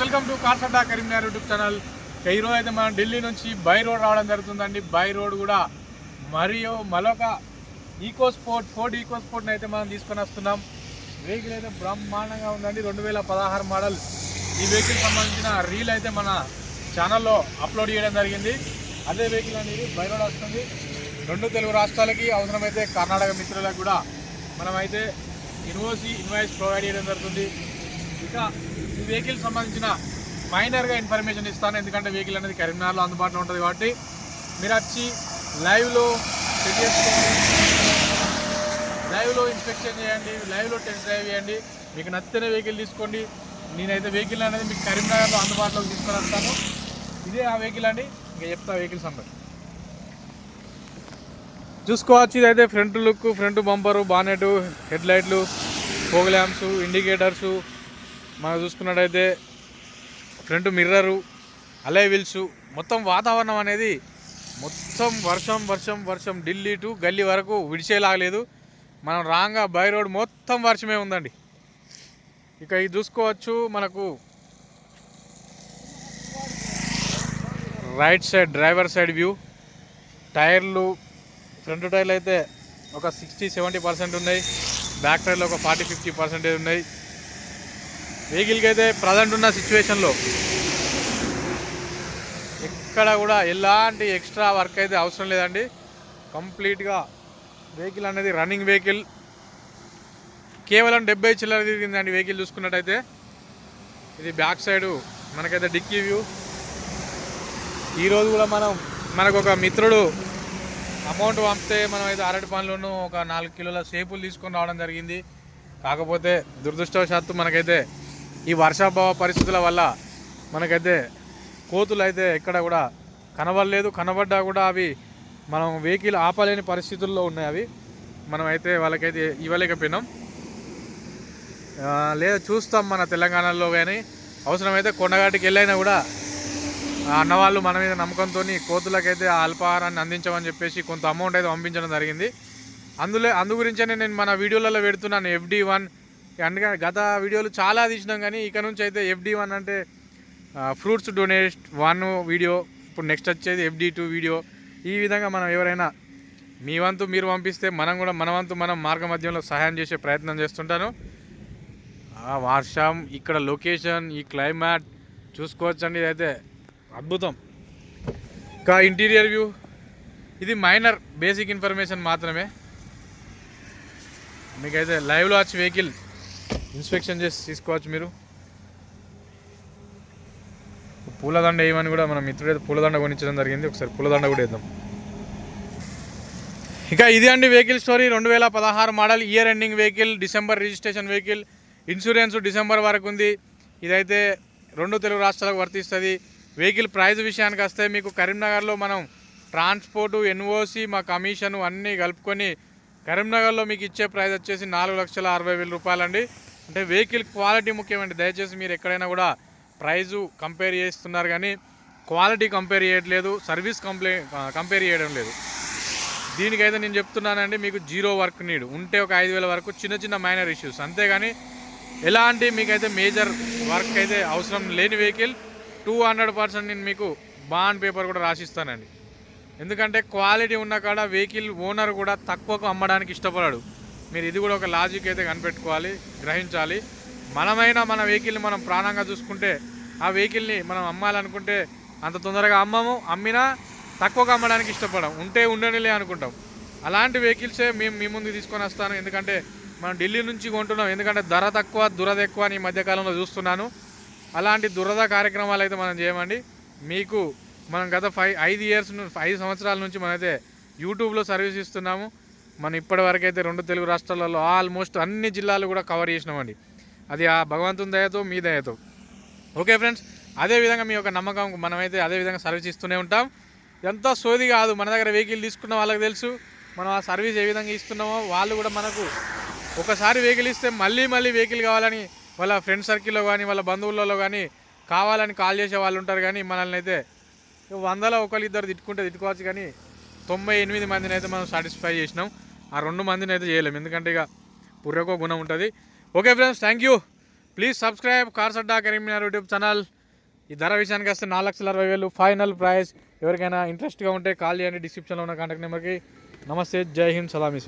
Welcome to కార్సడ్డా Karimnagar YouTube channel. ఈరోజు అయితే మనం ఢిల్లీ నుంచి బై రోడ్ రావడం జరుగుతుందండి. బై రోడ్ కూడా మరియు మరొక ఈకో స్పోర్ట్ ఫోర్డ్ ఈకో స్పోర్ట్ని అయితే మనం తీసుకొని వస్తున్నాం. వెహికల్ అయితే బ్రహ్మాండంగా ఉందండి. రెండు వేల పదహారు మోడల్ ఈ వెహికల్ సంబంధించిన రీల్ అయితే మన ఛానల్లో అప్లోడ్ చేయడం జరిగింది. అదే వెహికల్ అనేది బై రోడ్ వస్తుంది. రెండు తెలుగు రాష్ట్రాలకి అవసరమైతే కర్ణాటక మిత్రులకు కూడా మనమైతే ఇన్వోసి ఇన్వాయిస్ ప్రొవైడ్ చేయడం జరుగుతుంది. ఇక ఈ వెహికల్ సంబంధించిన మైనర్గా ఇన్ఫర్మేషన్ ఇస్తాను. ఎందుకంటే వెహికల్ అనేది కరీంనగర్లో అందుబాటులో ఉంటుంది కాబట్టి మీరు వచ్చి లైవ్లో చెక్ చేసుకోండి. లైవ్లో ఇన్స్పెక్షన్ చేయండి. లైవ్లో టెస్ట్ డ్రైవ్ చేయండి. మీకు నచ్చితేనే వెహికల్ తీసుకోండి. నేనైతే వెహికల్ అనేది మీకు కరీంనగర్లో అందుబాటులోకి తీసుకొని వస్తాను. ఇదే ఆ వెహికల్ అండి. ఇంకా చెప్తా వెహికల్ సంబంధం చూసుకోవచ్చు. ఇదైతే front look front bumper bonnet head లైట్లు ఫోగ్ ల్యాంప్స్ ఇండికేటర్సు మనం చూసుకున్నట్టయితే ఫ్రంట్ మిర్రరు అలే వీల్స్ మొత్తం వాతావరణం అనేది మొత్తం వర్షం వర్షం వర్షం ఢిల్లీ టు గల్లీ వరకు విడిచేలాగలేదు. మనం రాంగా బై రోడ్ మొత్తం వర్షమే ఉందండి. ఇక ఇది చూసుకోవచ్చు మనకు right side driver side view. టైర్లు ఫ్రంట్ టైర్లు అయితే ఒక సిక్స్టీ సెవెంటీ పర్సెంట్ ఉన్నాయి. బ్యాక్ టైర్లు ఒక ఫార్టీ ఫిఫ్టీ పర్సెంటేజ్ ఉన్నాయి. వెహికల్కి అయితే ప్రజెంట్ ఉన్న సిచ్యువేషన్లో ఎక్కడ కూడా ఎలాంటి ఎక్స్ట్రా వర్క్ అయితే అవసరం లేదండి. కంప్లీట్గా వెహికల్ అనేది రన్నింగ్ వెహికల్. కేవలం డెబ్బై చిల్లర తిరిగిందండి వెహికల్ చూసుకున్నట్టయితే. ఇది బ్యాక్ సైడు మనకైతే డిక్కీ వ్యూ. ఈరోజు కూడా మనం మనకు ఒక మిత్రుడు అమౌంట్ పంపితే మనం అయితే అరటి పనులను ఒక నాలుగు కిలోల సేపులు తీసుకొని రావడం జరిగింది. కాకపోతే దురదృష్టవశాత్తు మనకైతే ఈ వర్షాభావ పరిస్థితుల వల్ల మనకైతే కోతులు అయితే ఎక్కడ కూడా కనబడలేదు. కనబడ్డా కూడా అవి మనం వెహికల్ ఆపలేని పరిస్థితుల్లో ఉన్నాయి అవి. మనం అయితే వాళ్ళకైతే ఇవ్వలేకపోయినాం. లేదా చూస్తాం మన తెలంగాణలో కానీ అవసరమైతే కొండగాటికి వెళ్ళైనా కూడా అన్నవాళ్ళు మన మీద నమ్మకంతో కోతులకైతే అల్పాహారాన్ని అందించమని చెప్పేసి కొంత అమౌంట్ అయితే పంపించడం జరిగింది. అందులో అందు గురించే నేను మన వీడియోలలో పెడుతున్నాను. ఎఫ్డి వన్ అందుకని గత వీడియోలు చాలా తీసినాం కానీ ఇక నుంచి అయితే ఎఫ్డి వన్ అంటే ఫ్రూట్స్ డొనేట్ వన్ వీడియో ఇప్పుడు నెక్స్ట్ వచ్చేది ఎఫ్డి టూ వీడియో ఈ విధంగా మనం ఎవరైనా మీ వంతు మీరు పంపిస్తే మనం కూడా మన వంతు మనం మార్గమధ్యంలో సహాయం చేసే ప్రయత్నం చేస్తుంటాను. ఆ వర్షం ఇక్కడ లొకేషన్ ఈ క్లైమాట్ చూసుకోవచ్చండి ఇదైతే అద్భుతం. ఇంకా ఇంటీరియర్ వ్యూ ఇది మైనర్ బేసిక్ ఇన్ఫర్మేషన్ మాత్రమే. మీకైతే లైవ్లో వచ్చి వెహికల్ ఇన్స్పెక్షన్ చేసి తీసుకోవచ్చు మీరు. పూలదండ వేయమని కూడా మన మిత్రుడైతే పూలదండ కొనిచ్చడం జరిగింది. ఒకసారి పూలదండ కూడా వేద్దాం. ఇక ఇది అండి వెహికల్ స్టోరీ. రెండు వేల పదహారు model year ending vehicle December registration vehicle. Insurance December వరకు ఉంది. ఇదైతే రెండు తెలుగు రాష్ట్రాలకు వర్తిస్తుంది. వెహికల్ ప్రైజ్ విషయానికి వస్తే మీకు కరీంనగర్లో మనం ట్రాన్స్పోర్టు ఎన్ఓసి మా కమిషను అన్నీ కలుపుకొని కరీంనగర్లో మీకు ఇచ్చే ప్రైజ్ వచ్చేసి నాలుగు లక్షల అరవై వేల రూపాయలండి. అంటే వెహికల్ క్వాలిటీ ముఖ్యమండి. దయచేసి మీరు ఎక్కడైనా కూడా ప్రైజు కంపేర్ చేస్తున్నారు కానీ క్వాలిటీ కంపేర్ చేయట్లేదు సర్వీస్ కంప్లే కంపేర్ చేయడం లేదు. దీనికైతే నేను చెప్తున్నానండి మీకు జీరో వర్క్ నీడ్. ఉంటే ఒక ఐదు వేల వరకు చిన్న చిన్న మైనర్ ఇష్యూస్. అంతేగాని ఎలాంటి మీకైతే మేజర్ వర్క్ అయితే అవసరం లేని వెహికల్ టూ హండ్రెడ్ పర్సెంట్ నేను మీకు బాండ్ పేపర్ కూడా రాసిస్తానండి. ఎందుకంటే క్వాలిటీ ఉన్న కాడ వెహికల్ ఓనర్ కూడా తక్కువకు అమ్మడానికి ఇష్టపడాడు. మీరు ఇది కూడా ఒక లాజిక్ అయితే కనిపెట్టుకోవాలి గ్రహించాలి. మనమైనా మన వెహికల్ని మనం ప్రాణంగా చూసుకుంటే ఆ వెహికల్ని మనం అమ్మాలనుకుంటే అంత తొందరగా అమ్మము అమ్మినా తక్కువగా అమ్మడానికి ఇష్టపడం ఉంటే ఉండనిలే అనుకుంటాం. అలాంటి వెహికల్సే మేము మీ ముందు తీసుకొని వస్తాను. ఎందుకంటే మనం ఢిల్లీ నుంచి కొంటున్నాం. ఎందుకంటే ధర తక్కువ దురద ఎక్కువ అని ఈ మధ్యకాలంలో చూస్తున్నాను. అలాంటి దురద కార్యక్రమాలు అయితే మనం చేయమండి. మీకు మనం గత ఫైవ్ ఐదు ఇయర్స్ ఐదు సంవత్సరాల నుంచి మనమైతే యూట్యూబ్లో సర్వీస్ ఇస్తున్నాము. మనం ఇప్పటివరకైతే అయితే రెండు తెలుగు రాష్ట్రాలలో ఆల్మోస్ట్ అన్ని జిల్లాలు కూడా కవర్ చేసినామండి. అది ఆ భగవంతుని దయతో మీ దయతో. ఓకే ఫ్రెండ్స్ అదేవిధంగా మీ యొక్క నమ్మకం మనమైతే అదే విధంగా సర్వీస్ ఇస్తూనే ఉంటాం. ఎంత సోది కాదు మన దగ్గర వెహికల్ తీసుకున్న వాళ్ళకి తెలుసు. మనం ఆ సర్వీస్ ఏ విధంగా ఇస్తున్నామో వాళ్ళు కూడా మనకు ఒకసారి వెహికల్ ఇస్తే మళ్ళీ మళ్ళీ వెహికల్ కావాలని వాళ్ళ ఫ్రెండ్ సర్కిల్లో కానీ వాళ్ళ బంధువులలో కానీ కావాలని కాల్ చేసే వాళ్ళు ఉంటారు కానీ మనల్ని అయితే వందల ఒకళ్ళు ఇద్దరు తిట్టుకుంటే తిట్టుకోవచ్చు కానీ తొంభై ఎనిమిది మందిని అయితే మనం సాటిస్ఫై చేసినాం. ఆ రెండు మందిని అయితే చేయలేము. ఎందుకంటే ఇక పుర్రెకో గుణం ఉంటుంది. Okay friends thank you please subscribe కార్సడ్డా Karimnagar YouTube channel ఈ ధర విషయానికి వస్తే నాలుగు లక్షల అరవై వేలు ఫైనల్ ప్రైస్. ఎవరికైనా ఇంట్రెస్ట్గా ఉంటే కాల్ చేయండి డిస్క్రిప్షన్లో ఉన్న కాంటాక్ట్ నెంబర్కి నమస్తే జై హింద్ సలామీ